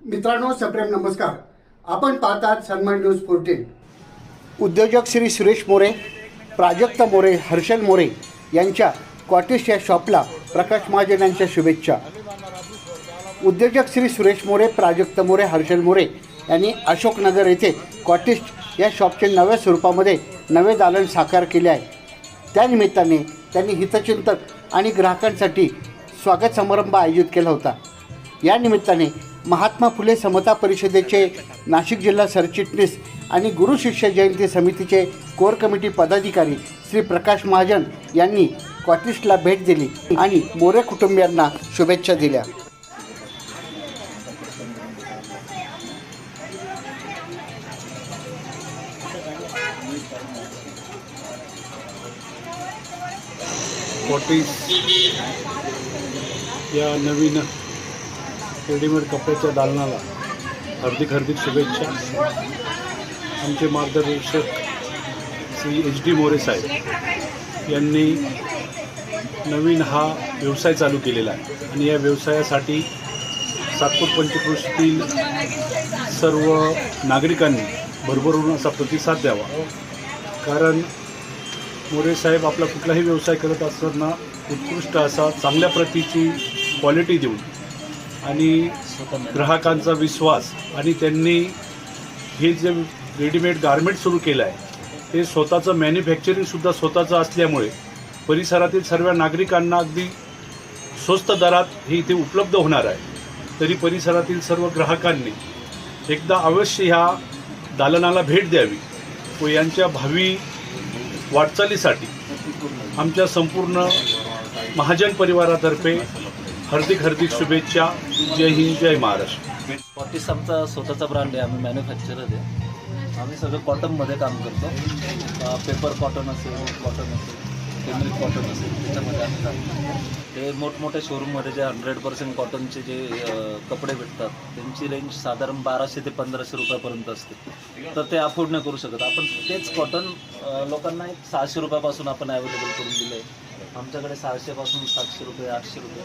मित्रांनो सप्रेम नमस्कार. आपण पाहतात सन्मान न्यूज फोर्टीन उद्योजक श्री सुरेश मोरे प्राजक्त मोरे हर्षल मोरे यांच्या कॉटेज या शॉपला प्रकाश महाजन यांच्या शुभेच्छा. उद्योजक श्री सुरेश मोरे प्राजक्त मोरे हर्षल मोरे यांनी अशोकनगर येथे कॉटेज या शॉपचे नव्या स्वरूपामध्ये नवे दालन साकार केले आहे. त्यानिमित्ताने त्यांनी हितचिंतक आणि ग्राहकांसाठी स्वागत समारंभ आयोजित केला होता. या निमित्ताने महात्मा फुले समता परिषदेचे नाशिक जिल्हा सरचिटणीस आणि गुरु शिष्य जयंती समितीचे कोर कमिटी पदाधिकारी श्री प्रकाश महाजन यांनी क्वाटिस्टला भेट दिली आणि मोरे कुटुंबियांना शुभेच्छा दिल्या. या नवीन रेडीमेड कपड्याच्या दालनाला हार्दिक हार्दिक शुभेच्छा. आमचे मार्गदर्शक श्री एच डी मोरे साहेब यांनी नवीन हा व्यवसाय चालू केलेला आहे. आणि या व्यवसायासाठी सातपूर पंचक्रोशीतील सर्व नागरिकांनी भरभरून असा प्रतिसाद द्यावा. कारण मोरे साहेब आपला कुठलाही व्यवसाय करत असताना उत्कृष्ट असा चांगल्या प्रतीची क्वालिटी देऊन आणि ग्राहकांचा विश्वास आणि त्यांनी हे जे रेडीमेड गारमेंट सुरू केलं आहे ते स्वतःचं मॅन्युफॅक्चरिंगसुद्धा स्वतःचं असल्यामुळे परिसरातील सर्व नागरिकांना अगदी स्वस्त दरात हे इथे उपलब्ध होणार आहे. तरी परिसरातील सर्व ग्राहकांनी एकदा अवश्य ह्या दालनाला भेट द्यावी व यांच्या भावी वाटचालीसाठी आमच्या संपूर्ण महाजन परिवारातर्फे हार्दिक हार्दिक शुभेच्छा. जय हिंद जय महाराष्ट्र. फॉर्टीस आमचा स्वतःचा ब्रँड आहे. आम्ही मॅन्युफॅक्चरर आहे. आम्ही सगळं कॉटनमध्ये काम करतो. पेपर कॉटन असेल कॉटन असेल केमिल कॉटन असेल त्याच्यामध्ये आम्ही काम करतो. ते मोठमोठ्या शोरूममध्ये जे हंड्रेड पर्सेंट कॉटनचे जे कपडे भेटतात त्यांची रेंज साधारण बाराशे ते पंधराशे रुपयापर्यंत असते. तर ते अफोर्ड नाही करू शकत. आपण तेच कॉटन लोकांना एक सहाशे रुपयापासून आपण अवेलेबल करून दिलं आहे आमच्याकडे सहाशेपासून सातशे रुपये आठशे रुपये.